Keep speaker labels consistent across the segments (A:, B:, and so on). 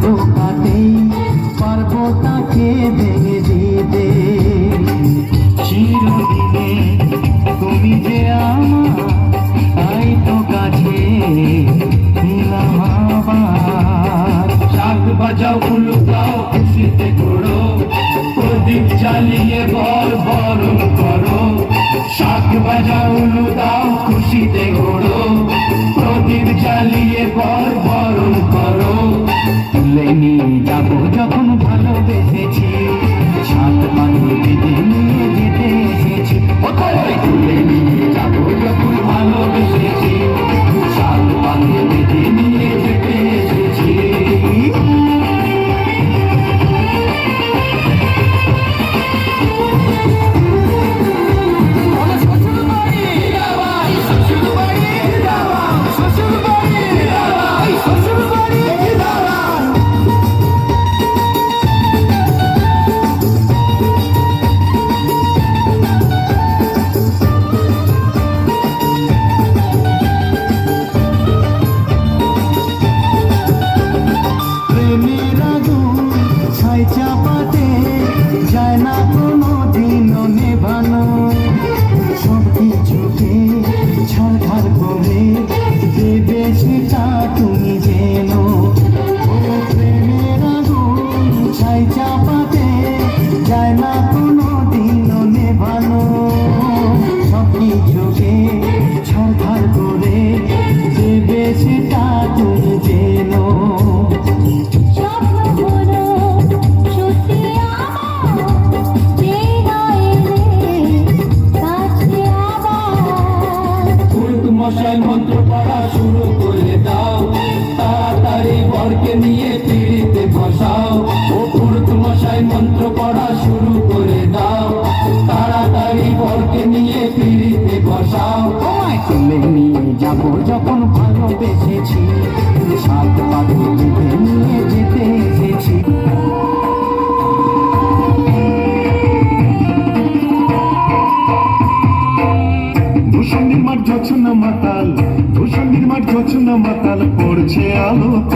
A: Oh,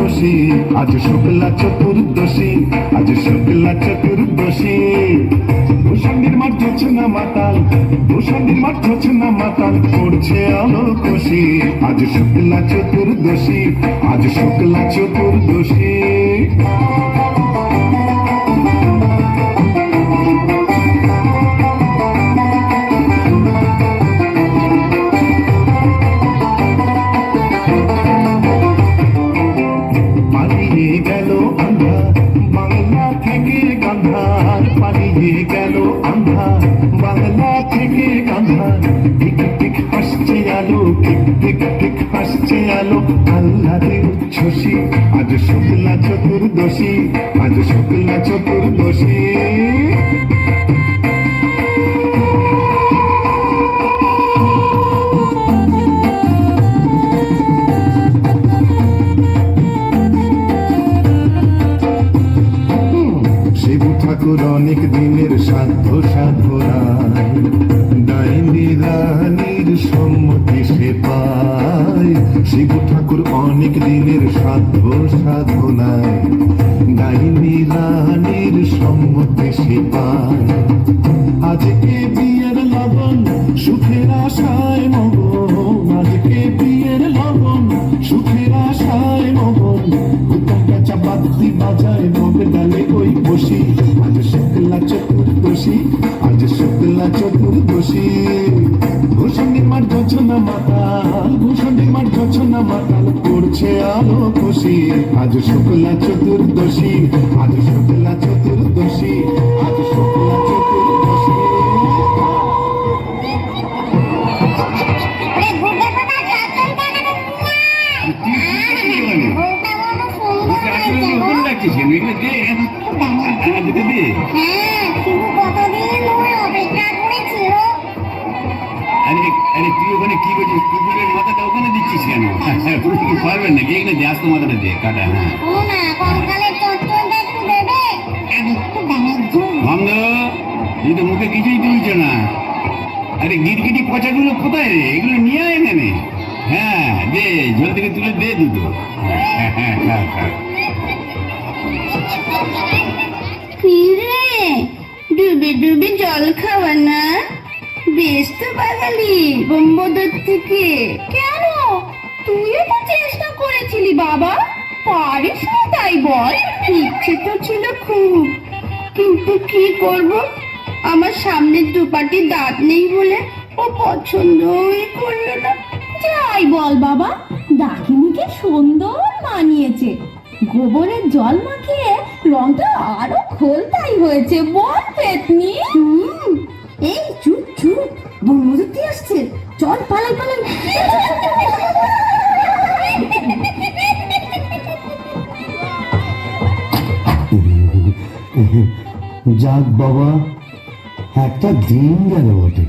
A: খুশি আজ শুক্লা চতুর্দশী, আজ শুক্লা চতুর্দশী। ভূষণের মাঠ ঝছনা মাতাল, ভূষণের মাঠ ঝছনা মাতাল করছে আলো খুশি আজ শুক্লা চতুর্দশী, আজ শুক্লা চতুর্দশী। চতুর্দশী শিবু ঠাকুর অনেক দিনের সাধ্য সাধনায়। ডাইনি সম্মতি সে পায়। শিবু ঠাকুর অনেক দিনের সাধ্য সাধনায়। ডাইনি রানীর সম্মতি পায়। আজকে বিয়ের লগন সুখের আশায় মগন। আজকে বিয়ের লগন সুখের আশায় মগন। কাঁচা বাদ্যি বাজায় মগ ডালে ওই বসি। আজ শুক্লা চতুর্দশী। আজ শুক্লা চতুর্দশী। খুশি আজ শুক্লা চতুর্দশী আজ শুক্লা চতুর্দশী আজ শুক্লা চতুর্দশী।
B: ওরে গুড্ডে পাতা চাচন টাকা
C: কাটেন নাকি এগুলো দিয়ে আস্ত দিয়ে কাটে হ্যাঁ। বন্ধু এই তো মুখে কিছুই তুলছে না। আরে গিটগিটি পচাগুলো কোথায় রে? এগুলো নিয়ে আয় এখানে। হ্যাঁ দে ঝোল থেকে তুলে দে দুটো।
B: ডুবে ডুবে জল খাওয়া না? বেশ তো বাঙালি বোম্বদর থেকে কেন? তুইও তো চেষ্টা করেছিলি বাবা। পারিস না তাই বল, ইচ্ছে তো ছিল খুব। কিন্তু কি করব? আমার সামনের দুপাটি দাঁত নেই বলে ও পছন্দই করল না।
D: যাই বল বাবা ডাকিনীকে সুন্দর মানিয়েছে। গোবরের জল মাখিয়ে রংটা আরও খোলতাই হয়েছে। বল পেতনি।
B: এই চুপ চুপ। বৌমধুতি আসছে। চল পালাই পালাই।
E: যাক বাবা, একটা দিন গেল বটে।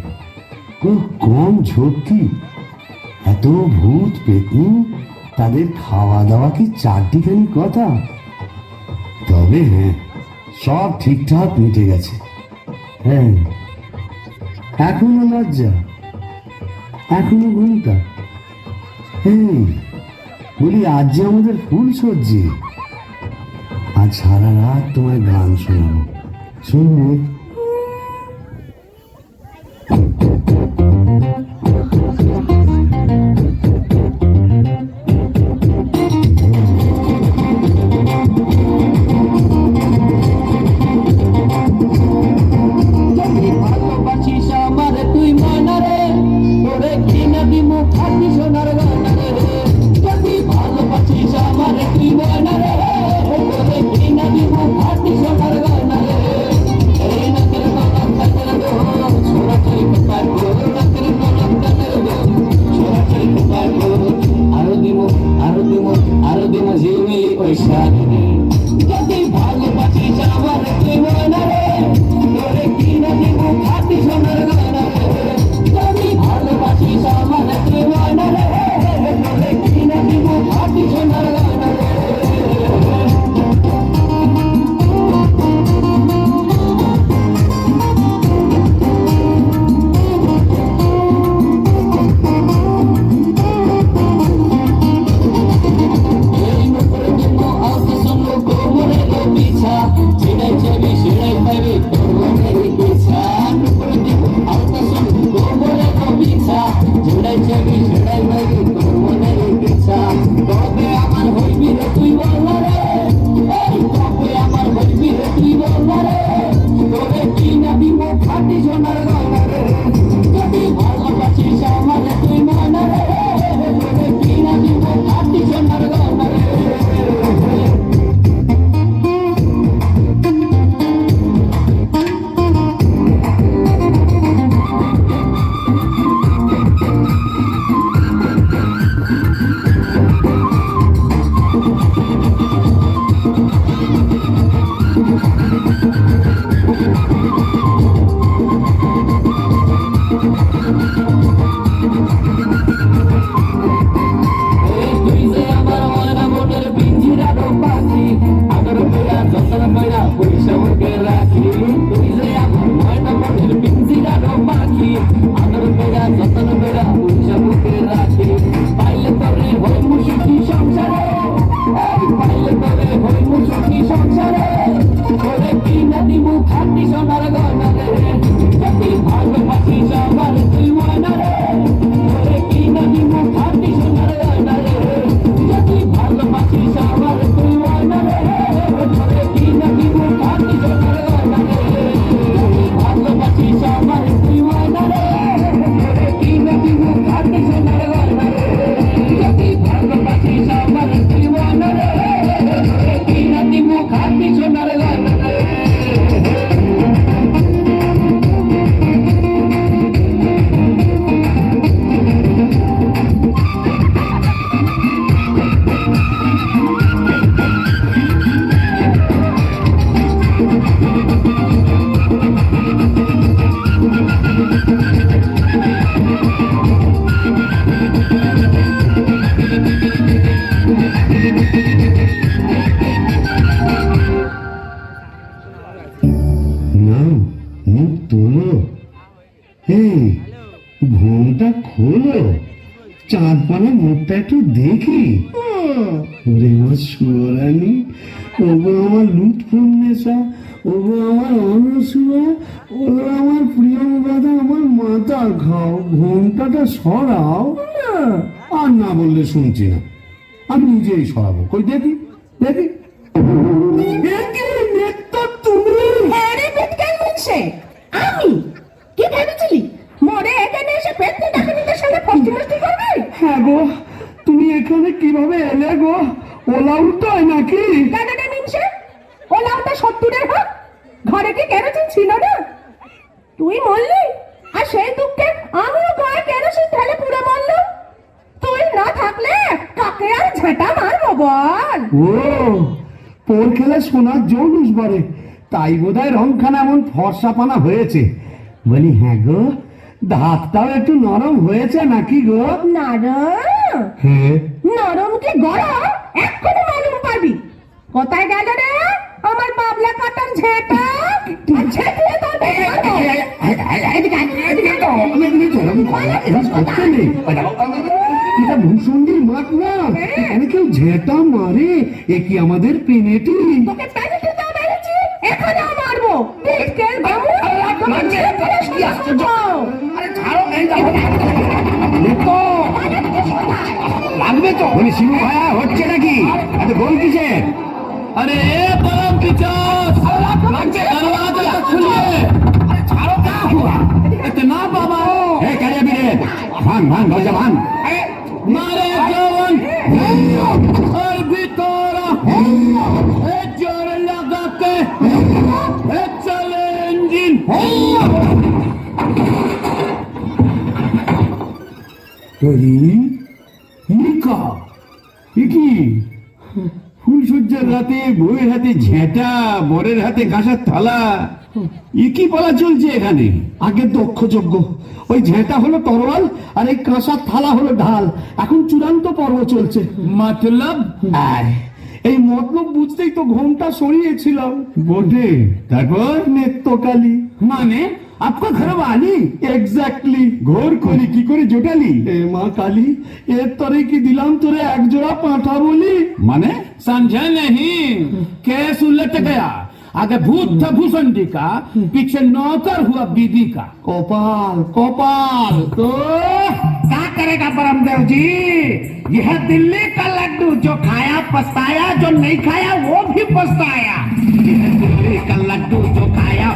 E: কম ঝক্কি? এত ভূত পেতনি, তাদের খাওয়া দাওয়া কি চারটিখানি কথা? তবে হ্যাঁ সব ঠিকঠাক মিটে গেছে। হ্যাঁ এখনও লজ্জা, এখনও ঘুমটা। হ্যাঁ বলি, আজ যে আমাদের ফুল সজ্জি। সারা রাত তোমায় গান শোনাবো। শুনবে চাঁদপালা মুখটা একটু দেখি। ওরে আমার সুরানি ওগো আমার লুৎফুন নেশা
F: ওগো আমার অনসুয়া ওগো আমার প্রিয় প্রিয়ঙ্গদা আমার মাথার ঘাও ঘোমটাটা সরাও। আর না বললে শুনছি না। আমি নিজেই সরাবো। কই দেখি দেখি।
B: হ্যাঁ আমি? কি ভেবেছিলি? মরে এখানে এসে পেট নিয়ে ডাক্তার সঙ্গে ফার্স্ট
F: হ্যাঁ গো তুমি এখানে কীভাবে এলে গো? ওলা উল্টায় নাকি?
B: দাদাটা নিমছে ওলা ওটা সত্তরের হোক ঘরে কি কেরোসিন ছিল না? তুই মরলি? আর সেই দুঃখে আমিও গায়ে কেরোসিন ঢেলে পুড়ে মরলাম? তুই না থাকলে কাকে আর ঝেঁটা মারবো বল?
F: ও পোর খেলে সোনার জৌলুস বাড়ে তাই বোধহয় রংখানা এমন ফর্সা পানা হয়েছে। বলি হ্যাঁ গো ধাতটাও একটু নরম হয়েছে নাকি গো?
B: নরম?
F: হ্যাঁ
B: নরম কি গরম? এক্ষুনি মালুম পাবি। কোথায় গেল রে? আমার বাবলা কাটার ঝেঁটা।
F: এটা ভূষণির মাঠ না। এখানে কেউ ঝেঁটা মারে? এ কি আমাদের পেনেটি?
B: দাও মারবো। বিটকেল বাবু তোকে ঝেঁটিয়ে শুয়ে মারবো।
F: লাগবে তো বলি শিবু ভাইয়া হচ্ছে নাকি এত গোল কিসের
C: अरे ए परम पिचास दरवाजा खुलिए इतना बाबा
F: এ কারিয়া বিরে ভাঙ ভাঙ দরজা ভাঙ
C: मारे
F: হিরিকা এ কি? ফুলসজ্জার রাতে বউয়ের হাতে ঝেঁটা বরের হাতে ঘাসের থালা। এ কি বলা চলছে এখানে? আগে দক্ষ যজ্ঞ ওই ঝেঁটা হলো তরোয়াল আর এই কাঁসার থালা হলো ঢাল। এখন চূড়ান্ত পর্ব চলছে। মাতলাম এই মতলব বুঝতেই তো ঘোমটা সরিয়েছিলাম। বটে তারপর নেত্যকালী
C: মানে?
F: आपका घर वाली এক্স্যাক্টলি ঘোর কলি কি করে জোটালি এ মা কালী এর তরে কি দিলাম তোরে এক জোড়া পাঁঠা বলি
C: माने समझा नहीं केस उलट गया आगे भूत था भूसंडी का पीछे नौकर हुआ बीबी का
F: কপাল কপাল
C: तो क्या करेगा परमदेव जी यह दिल्ली का लड्डू जो खाया पछताया जो नहीं खाया वो भी पछताया यह दिल्ली का लड्डू जो खाया